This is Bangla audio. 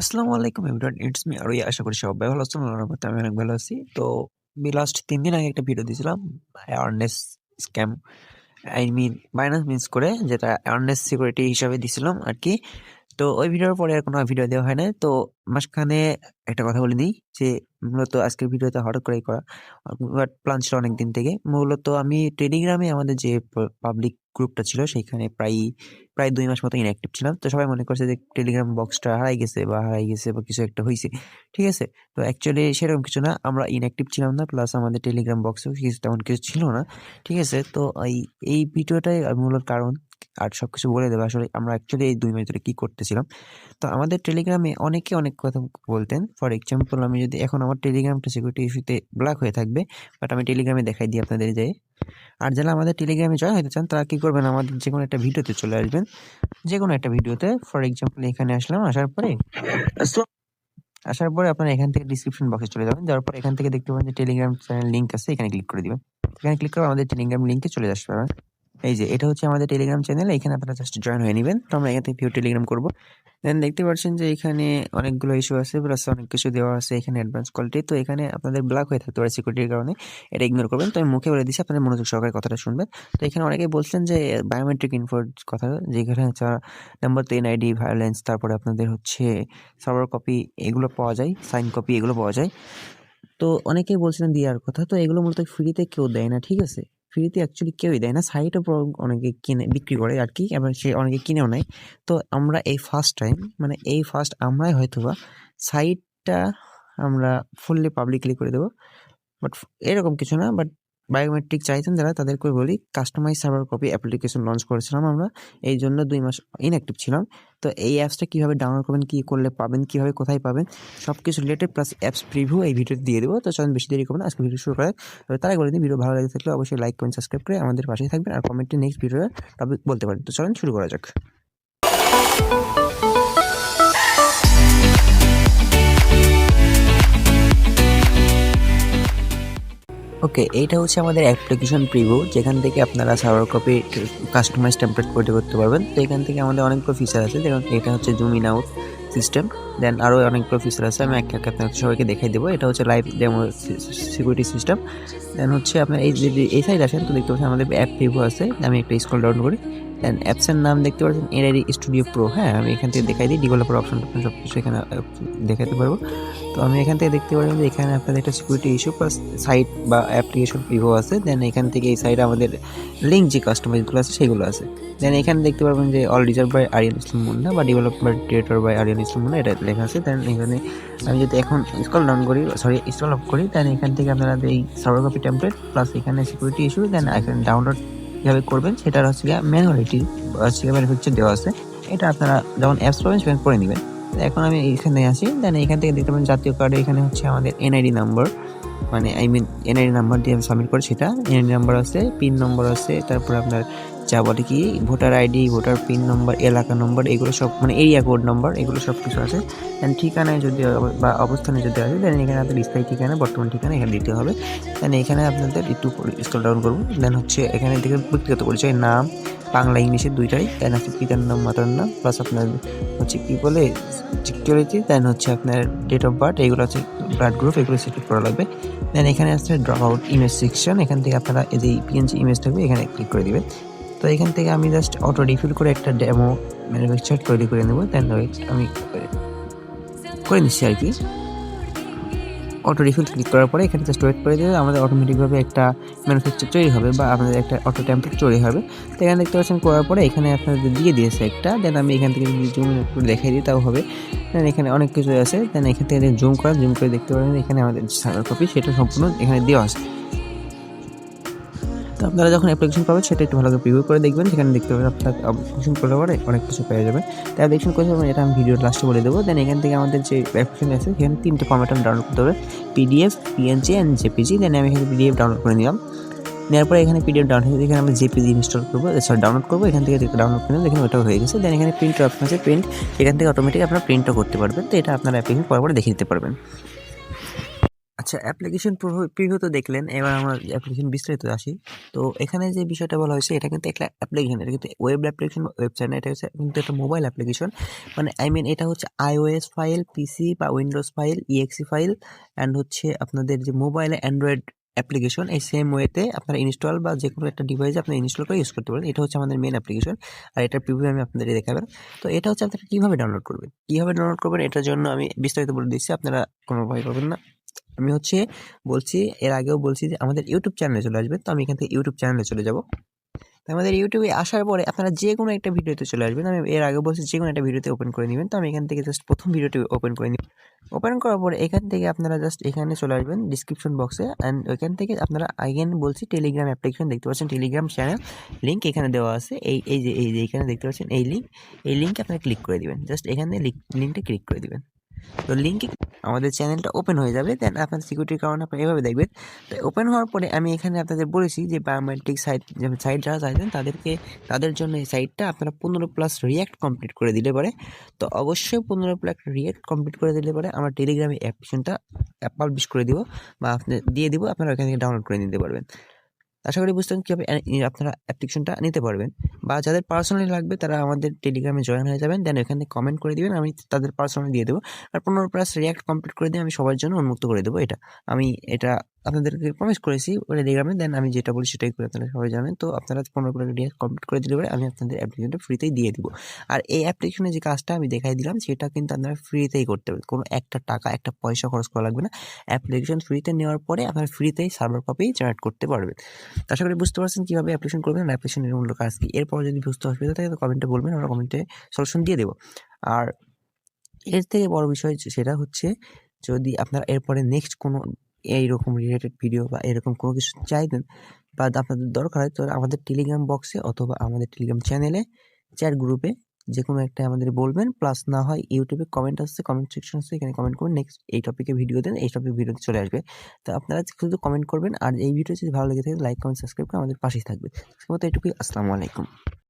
আসসালামু আলাইকুম এভরিওয়ান ইটস মি আরোই আশা করি সবাই ভালো আছেন, আল্লাহর আমি অনেক ভালো আছি। তো, আমি লাস্ট তিন দিন আগে একটা ভিডিও দিয়েছিলাম awareness scam I mean Binance means করে, যেটা অ্যাওয়ারনেস সিকিউরিটি হিসাবে দিছিলাম আর কি তো, ওই ভিডিওর পরে আর কোনো ভিডিও দেওয়া হয় না তো, মাঝখানে একটা কথা বলে দিই যে, মূলত আজকের ভিডিওতে হঠাৎ করেই করা বাট প্ল্যান ছিল অনেক দিন থেকে। মূলত আমি টেলিগ্রামে আমাদের যে পাবলিক গ্রুপটা ছিল সেইখানে প্রায় প্রায় দুই মাস মতো ইনঅ্যাক্টিভ ছিলাম। তো সবাই মনে করছে যে টেলিগ্রাম বক্সটা হারাই গেছে বা হারাই গেছে বা কিছু একটা হয়েছে ঠিক আছে? তো অ্যাকচুয়ালি সেরকম কিছু না, আমরা ইনঅ্যাক্টিভ ছিলাম না প্লাস আমাদের টেলিগ্রাম বক্সেও কিছু তেমন কিছু ছিল না। ঠিক আছে? তো এই এই ভিডিওটাই মূলত কারণ। আর সব কিছু বলে দেবে আসলে আমরা অ্যাকচুয়ালি এই দুই মাস ধরে কী করতেছিলাম। তো আমাদের টেলিগ্রামে অনেকে অনেক কথা বলতেন। ফর এক্সাম্পল আমি যদি এখন আমার টেলিগ্রামটা সিকিউরিটি ইস্যুতে ব্ল্যাক হয়ে থাকবে বাট আমি টেলিগ্রামে দেখাই দিই আপনাদের যে। আর যারা আমাদের টেলিগ্রামে জয়েন হতে চান, তারা কী করবেন? আমাদের যে কোনো একটা ভিডিওতে চলে আসবেন। যে কোনো একটা ভিডিওতে। ফর এক্সাম্পল এখানে আসলাম, আসার পরে আসার পরে আপনারা এখান থেকে ডিসক্রিপশন বক্সে চলে যাবেন। যাওয়ার পর এখান থেকে দেখতে পাবেন যে টেলিগ্রাম চ্যানেল লিঙ্ক আছে, এখানে ক্লিক করে দিবেন। এখানে ক্লিক করে আমাদের টেলিগ্রাম লিঙ্কে চলে আসতে পারবেন এই যে, এটা হচ্ছে আমাদের টেলিগ্রাম চ্যানেল এখানে আপনারা জাস্ট জয়েন হয়ে নেবেন। তো আমরা এখান থেকে ভিউ টেলিগ্রাম করব। দেন দেখতে পাচ্ছেন যে, এখানে অনেকগুলো ইস্যু আছে প্লাস অনেক কিছু দেওয়া আছে এখানে অ্যাডভান্স কোয়ালিটি তো এখানে আপনাদের ব্লক হয়ে থাকতে পারে সিকিউরিটির কারণে, এটা ইগনোর করবেন। তো আমি মুখে বলে দিচ্ছি আপনাদের মনোযোগ সহকারে কথাটা শুনবেন। তো এখানে অনেকেই বলছেন যে বায়োমেট্রিক ইনফোর কথা, যেখানে হচ্ছে নাম্বার তো এনআইডি ভায়োলেন্স তারপরে আপনাদের হচ্ছে সার্ভার কপি এগুলো পাওয়া যায় সাইন কপি এগুলো পাওয়া যায়। তো অনেকেই বলছিলেন দেওয়ার কথা, তো এগুলো মূলত ফ্রিতে কেউ দেয় না, ঠিক আছে? ফ্রিতে অ্যাকচুয়ালি কেউই দেয় না। সাইটও অনেকে কিনে, বিক্রি করে আর কি এবং সে অনেকে কিনেও নেয়। তো আমরা এই ফার্স্ট টাইম মানে এই ফার্স্ট আমরাই হয়তো বা সাইটটা আমরা ফুললি পাবলিকলি করে দেবো। বাট এরকম কিছু না বাট বায়োমেট্রিক চাইতেন যারা, তাদেরকে বলি customise server copy application launch করেছিলাম আমরা। এই জন্য দুই মাস ইনঅ্যাক্টিভ ছিলাম। তো এই অ্যাপসটা কীভাবে ডাউনলোড করবেন, কী করলে পাবেন, কীভাবে কোথায় পাবেন সব কিছু রিলেটেড প্লাস অ্যাপস প্রিভিউ এই ভিডিওতে দিয়ে দেবো। তো চলুন বেশি দেরি করবেন আজকে ভিডিও শুরু করে তবে তারা বলে দিন ভিডিও ভালো লাগে থাকলে অবশ্যই লাইক কমেন্ট সাবস্ক্রাইব করে আমাদের পাশেই থাকবেন। আর কমেন্টে নেক্সট ভিডিও টপিক বলতে পারেন তো চলুন শুরু করা যাক। ওকে এইটা হচ্ছে আমাদের অ্যাপ্লিকেশন প্রিভিউ যেখান থেকে আপনারা সার্ভার কপি কাস্টমাইজ টেমপ্লেট করে করতে পারবেন। তো এখান থেকে আমাদের অনেকগুলো ফিচার আছে, যেমন এটা হচ্ছে zoom in out system then আরও অনেকগুলো ফিচার আছে, আমি এক এক আপনাদের সবাইকে দেখাই দেবো। এটা হচ্ছে live demo security system then হচ্ছে আপনার এই যদি এই সাইড আসেন, তো দেখতে পাচ্ছেন আমাদের অ্যাপ প্রিভিউ আছে, আমি একটা স্কুল ডাউন করি। দেন অ্যাপসের নাম দেখতে পাচ্ছেন এনআইডি স্টুডিও প্রো হ্যাঁ আমি এখান থেকে দেখাই দিই ডেভেলপার অপশন সব কিছু এখানে দেখাতে পারব। তো আমি এখান থেকে দেখতে পারবেন যে এখানে আপনাদের একটা সিকিউরিটি ইস্যু প্লাস সাইট বা অ্যাপ্লিকেশন প্রিভো আছে। দেন এখান থেকে এই সাইডে আমাদের লিঙ্ক যে কাস্টমাইজগুলো আছে, সেগুলো আছে। দেন এখানে দেখতে পারবেন যে all reserve by Ariyan Islam Munna বা development creator by Ariyan Islam Munna এটা লেখা আছে। দেন এখানে আমি যদি এখন স্কল ডাউন করি সরি স্কল আপ করি দেন এখান থেকে আপনারা এই সার্ভার কপি টেমপ্লেট প্লাস এখানে সিকিউরিটি ইস্যু দেন এখানে ডাউনলোড কীভাবে করবেন সেটার হচ্ছে গিয়ে ম্যানুয়ালিটি হচ্ছে ম্যানুফ্যাকচার দেওয়া আছে। এটা আপনারা যেমন অ্যাপস পাবেন সেখানে করে নেবেন। এখন আমি এখানে আসি দেন এখান থেকে দেখতে পাবেন জাতীয় কার্ডে এখানে হচ্ছে আমাদের এনআইডি নাম্বার মানে আই মিন এনআইডি নাম্বার দিয়ে আমি সাবমিট করি সেটা এনআইডি নাম্বার আছে পিন নম্বর আছে, তারপর আপনার যা বলে কি ভোটার আইডি ভোটার পিন নম্বর এলাকা নম্বর এগুলো সব মানে এরিয়া কোড নম্বর এগুলো সব কিছু আছে। দেন ঠিকানায় যদি বা অবস্থানে যদি আসে দেন এখানে আপনাদের স্থায়ী ঠিকানা, বর্তমান ঠিকানা এখানে দিতে হবে। দেন এখানে আপনাদের একটু স্কল ডাউন করব দেন হচ্ছে এখানে থেকে ব্যক্তিগত পরিচয়, নাম বাংলা ইংলিশে দুইটাই দেন হচ্ছে পিতার নাম মাতার নাম প্লাস আপনার হচ্ছে কী বলে সিকিউরিটি দেন হচ্ছে আপনার ডেট অফ বার্থ এগুলো হচ্ছে ব্লাড গ্রুপ এগুলো সিলেক্ট করা লাগবে। দেন এখানে আসছে ড্রপ আউট ইমেজ সেকশন এখান থেকে আপনারা এই যে পিএনজি ইমেজ থাকবে, এখানে ক্লিক করে দিবেন। তো এখান থেকে আমি জাস্ট অটো রিফিল করে একটা ডেমো ম্যানুফ্যাকচার তৈরি করে নেব দেন আমি করে নিচ্ছি আর কি। অটো রিফিল ক্লিক করার পরে এখানে জাস্ট ওয়েট করে দিলে আমাদের অটোমেটিকভাবে একটা ম্যানুফ্যাকচার তৈরি হবে বা আমাদের একটা অটো টেম্পলেট তৈরি হবে। তো এখানে দেখতে পাচ্ছেন করার পরে এখানে আপনাদের দিয়ে দিয়েছে একটা দেন আমি এখান থেকে যদি জুম করে দেখাই দিই তাও হবে। দেন এখানে অনেক কিছু আছে দেন এখান থেকে জুম করা জুম করে দেখতে পারেন এখানে আমাদের কপি সেটা সম্পূর্ণ এখানে দেওয়া আছে। তো আপনারা যখন অ্যাপ্লিকেশন পাবেন, সেটা একটু ভালো করে প্রিভিউ করে দেখবেন। সেখানে দেখতে পাবেন আপনার অ্যাপ্লিকেশন করলে পরে অনেক কিছু পেয়ে যাবেন। তো অ্যাপ্লিকেশন পারবেন এটা আমি ভিডিওর লাস্টে বলে দেবো। দেন এখান থেকে আমাদের যে অ্যাপ্লিকেশন আছে, সেখানে তিনটে ফর্মেট আমি ডাউনলোড করতে হবে। PDF PNG and JPG then আমি এখানে পিডিএফ ডাউনলোড করে নিলাম। নেওয়ার পরে এখানে পিডিএফ ডাউনলোড এখানে আমরা জেপিজি ইনস্টল করব সরি ডাউনলোড করব। এখান থেকে ডাউনলোড করে দেখেন ওটাও হয়ে গেছে। দেন এখানে প্রিন্ট অপশন আছে প্রিন্ট এখান থেকে অটোমেটিক আপনারা প্রিন্টও করতে পারবেন। তো এটা আপনারা অ্যাপ্লিকেশন করার পরে দেখে দিতে পারবেন। আচ্ছা অ্যাপ্লিকেশন প্রিভিউ তো দেখলেন, এবার আমরা অ্যাপ্লিকেশন বিস্তারিত আসি। তো এখানে যে বিষয়টা বলা হয়েছে, এটা কিন্তু একটা অ্যাপ্লিকেশন এটা কিন্তু ওয়েব অ্যাপ্লিকেশন ওয়েবসাইট না, এটা হচ্ছে কিন্তু একটা মোবাইল অ্যাপ্লিকেশন মানে আই মিন এটা হচ্ছে আইওএস ফাইল পিসি বা Windows file EXE file and হচ্ছে আপনাদের যে মোবাইলে অ্যান্ড্রয়েড অ্যাপ্লিকেশন এই সেম ওয়েতে আপনারা ইনস্টল বা যে কোনো একটা ডিভাইসে আপনি ইনস্টল করে ইউজ করতে পারেন এটা হচ্ছে আমাদের মেন অ্যাপ্লিকেশন আর এটার প্রিভিউ আমি আপনাদের দেখাবেন। তো এটা হচ্ছে আপনারা কীভাবে ডাউনলোড করবেন? কীভাবে ডাউনলোড করবেন? এটার জন্য আমি বিস্তারিত বলে দিচ্ছি, আপনারা কোনো ভয় পাবেন না। আমি হচ্ছে বলছি, এর আগেও বলছি যে আমাদের ইউটিউব চ্যানেলে চলে আসবেন তো আমি এখান থেকে ইউটিউব চ্যানেলে চলে যাব। তো আমাদের ইউটিউবে আসার পরে আপনারা যে কোনো একটা ভিডিওতে চলে আসবেন। আমি এর আগে বলছি যে কোনো একটা ভিডিওতে ওপেন করে নেবেন, তো আমি এখান থেকে জাস্ট প্রথম ভিডিওটি ওপেন করে নিই ওপেন করার পরে এখান থেকে আপনারা জাস্ট এখানে চলে আসবেন ডিসক্রিপশন বক্সে অ্যান্ড ওইখান থেকে আপনারা আগেন বলছি টেলিগ্রাম অ্যাপ্লিকেশন দেখতে পাচ্ছেন টেলিগ্রাম চ্যানেল লিঙ্ক এখানে দেওয়া আছে। এই এই যে এই যে এখানে দেখতে পাচ্ছেন, এই লিঙ্ক এই লিঙ্কে আপনারা ক্লিক করে দিবেন। জাস্ট এখানে লিঙ্কটা ক্লিক করে দিবেন। তো লিঙ্কে আমাদের চ্যানেলটা ওপেন হয়ে যাবে দেন আপনার সিকিউরিটির কারণে আপনি এভাবে দেখবেন। তো ওপেন হওয়ার পরে আমি এখানে আপনাদের বলেছি যে বায়োমেট্রিক সাইট সাইট যারা চাইছেন তাদেরকে, তাদের জন্য এই সাইটটা আপনারা পনেরো প্লাস রিয়াক্ট কমপ্লিট করে দিলে পারে। তো অবশ্যই পনেরো প্লাস রিয়াক্ট কমপ্লিট করে দিলে পারে। আমার টেলিগ্রামে অ্যাপ্লিকেশনটা পাবলিশ করে দিব বা আপনি দিয়ে দিব, আপনারা ওখান থেকে ডাউনলোড করে নিতে পারবেন। আশা করি বুঝতে কীভাবে আপনারা অ্যাপ্লিকেশনটা নিতে পারবেন। বা যাদের পার্সোনালি লাগবে তারা আমাদের টেলিগ্রামে জয়েন হয়ে যাবেন দেন এখানে কমেন্ট করে দিবেন, আমি তাদের পার্সোনালি দিয়ে দেবো। আর পনেরো প্লাস রিয়াক্ট কমপ্লিট করে দিয়ে আমি সবার জন্য উন্মুক্ত করে দেবো এটা। আমি এটা আপনাদেরকে প্রমিস করেছি টেলিগ্রামে দেন আমি যেটা বলি সেটাই করে আপনারা সবাই জানেন। তো আপনারা পনেরো প্লাস রিয়াক্ট কমপ্লিট করে দিলে পরে আমি আপনাদের অ্যাপ্লিকেশনটা ফ্রিতেই দিয়ে দিব। আর এই অ্যাপ্লিকেশনে যে কাজটা আমি দেখাই দিলাম, সেটা কিন্তু আপনারা ফ্রিতেই করতে পারবেন। কোনো একটা টাকা, একটা পয়সা খরচ করা লাগবে না। অ্যাপ্লিকেশন ফ্রিতে নেওয়ার পরে আপনারা ফ্রিতেই সার্ভার কপি জেনারেট করতে পারবেন। আশা করি বুঝতে পারছেন কীভাবে অ্যাপ্লিকেশন করবেন অ্যাপ্লিকেশনের মূল্য কাজ কি। এরপর যদি বুঝতে অসুবিধা থাকে, তো কমেন্টে বলবেন, আমরা কমেন্টে সলিউশন দিয়ে দেবো। আর এর থেকে বড় বিষয় সেটা হচ্ছে, যদি আপনারা এরপরে নেক্সট কোনো এইরকম রিলেটেড ভিডিও বা এরকম কোনো কিছু চাইতেন বা আপনাদের দরকার হয়, তো আমাদের টেলিগ্রাম বক্সে অথবা আমাদের টেলিগ্রাম চ্যানেলে চ্যাট গ্রুপে যে কোনো একটা আমাদের বলবেন প্লাস না হয় ইউটিউবে কমেন্ট আসছে কমেন্ট সেকশন আসছে, এখানে কমেন্ট করুন নেক্সট এই টপিকে ভিডিও দেন, এই টপিক ভিডিওতে চলে আসবে। তো আপনারা শুধু কমেন্ট করবেন, আর এই ভিডিও যদি ভালো লেগে থাকে লাইক কমেন্ট সাবস্ক্রাইব করে আমাদের পাশেই থাকবে মতো এটুকুই, আসসালামু আলাইকুম।